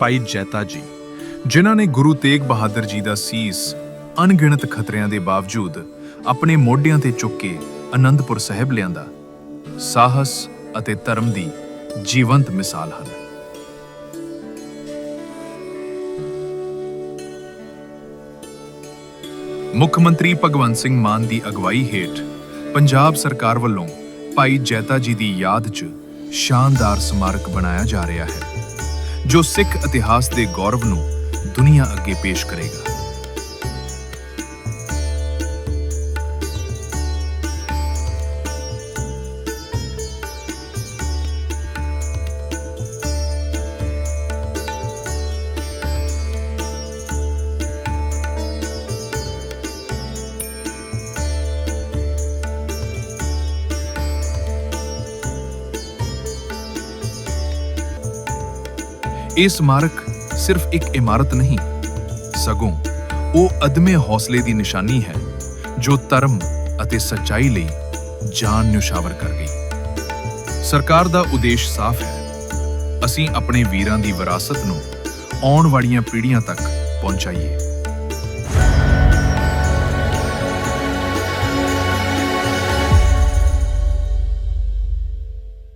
ਭਾਈ ਜੈਤਾ ਜੀ, ਜਿਨ੍ਹਾਂ ਨੇ ਗੁਰੂ ਤੇਗ ਬਹਾਦਰ ਜੀ ਦਾ ਸੀਸ ਅਣਗਿਣਤ ਖਤਰਿਆਂ ਦੇ ਬਾਵਜੂਦ ਆਪਣੇ ਮੋਢਿਆਂ ਤੇ ਚੁੱਕ ਕੇ ਅਨੰਦਪੁਰ ਸਾਹਿਬ ਲਿਆਂਦਾ, ਸਾਹਸ ਅਤੇ ਧਰਮ ਦੀ ਜੀਵੰਤ ਮਿਸਾਲ ਹਨ। ਮੁੱਖ ਮੰਤਰੀ ਭਗਵੰਤ ਸਿੰਘ ਮਾਨ ਦੀ ਅਗਵਾਈ ਹੇਠ ਪੰਜਾਬ ਸਰਕਾਰ ਵੱਲੋਂ ਭਾਈ ਜੈਤਾ ਜੀ ਦੀ ਯਾਦ 'ਚ ਸ਼ਾਨਦਾਰ ਸਮਾਰਕ ਬਣਾਇਆ ਜਾ ਰਿਹਾ ਹੈ। ਜੋ ਸਿੱਖ ਇਤਿਹਾਸ ਦੇ ਗੌਰਵ ਨੂੰ ਦੁਨੀਆ ਅੱਗੇ ਪੇਸ਼ ਕਰੇਗਾ। ਇਹ ਸਮਾਰਕ ਸਿਰਫ ਇੱਕ ਇਮਾਰਤ ਨਹੀਂ, ਸਗੋਂ ਉਹ ਅਦਮੇ ਹੌਸਲੇ ਦੀ ਨਿਸ਼ਾਨੀ ਹੈ, ਜੋ ਧਰਮ ਅਤੇ ਸੱਚਾਈ ਲਈ ਜਾਨ ਨਿਸ਼ਾਵਰ ਕਰ ਗਈ। ਸਰਕਾਰ ਦਾ ਉਦੇਸ਼ ਸਾਫ਼ ਹੈ, ਅਸੀਂ ਆਪਣੇ ਵੀਰਾਂ ਦੀ ਵਿਰਾਸਤ ਨੂੰ ਆਉਣ ਵਾਲੀਆਂ ਪੀੜ੍ਹੀਆਂ ਤੱਕ ਪਹੁੰਚਾਈਏ।